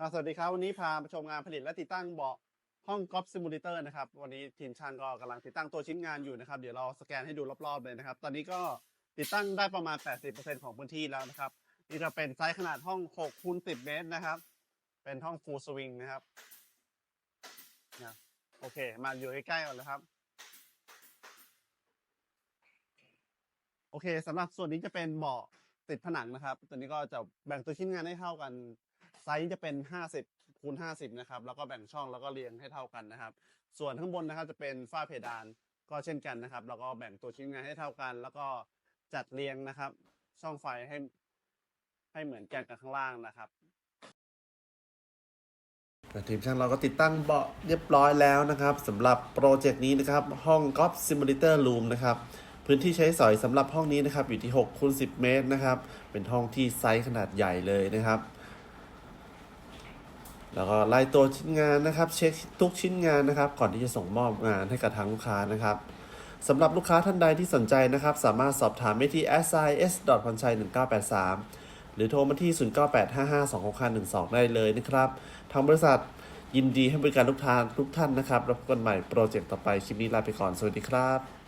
สวัสดีครับ วันนี้พามาชมงานผลิตและติดตั้งเบาะห้องกอล์ฟซิมูเลเตอร์นะครับ วันนี้ทีมช่างก็กำลังติดตั้งตัวชิ้นงานอยู่นะครับ เดี๋ยวเราสแกนให้ดูรอบๆเลยนะครับ ตอนนี้ก็ติดตั้งได้ประมาณ 80%ของพื้นที่แล้วนะครับ นี่จะเป็นไซส์ขนาดห้อง6คูณ10 เมตรนะครับ เป็นห้องฟูลสวิงนะครับนะโอเค มาอยู่ใกล้ๆก่อนเลยครับ โอเคสำหรับส่วนนี้จะเป็นเบาะติดผนังนะครับ ตัวนี้ก็จะแบ่งตัวชิ้นงานให้เท่ากัน ไซส์จะเป็น 50คูณ50 นะครับ แล้วก็แบ่งช่องแล้วก็เรียงให้เท่ากันนะครับ ส่วนข้างบนนะครับจะเป็นฝ้าเพดานก็เช่นกันนะครับ แล้วก็แบ่งตัวชิ้นงานให้เท่ากัน แล้วก็จัดเรียงนะครับ ช่องไฟให้ให้เหมือนกันกับข้างล่างนะครับทีมช่างเราก็ติดตั้งเบาะเรียบร้อยแล้วนะครับสำหรับโปรเจกต์นี้นะครับ ห้องกอล์ฟซิมูเลเตอร์รูมนะครับ พื้นที่ใช้สอยสำหรับห้องนี้นะครับ อยู่ที่6คูณ10 เมตรนะครับ เป็นห้องที่ไซส์ขนาดใหญ่เลยนะครับ แล้วก็ไล่ตัวชิ้นงานนะครับ เช็คทุกชิ้นงานนะครับ ก่อนที่จะส่งมอบงานให้กับทางลูกค้านะครับสำหรับลูกค้าท่านใดที่สนใจนะครับ สามารถสอบถามได้ที่ sis พรชัย1983 หรือโทรมาที่ 0985526512 ได้เลยนะครับทางบริษัทยินดีให้บริการลูกค้าทุกท่านนะครับแล้วพบกันใหม่โปรเจกต์ต่อไปคลิปนี้ลาไปก่อน สวัสดีครับ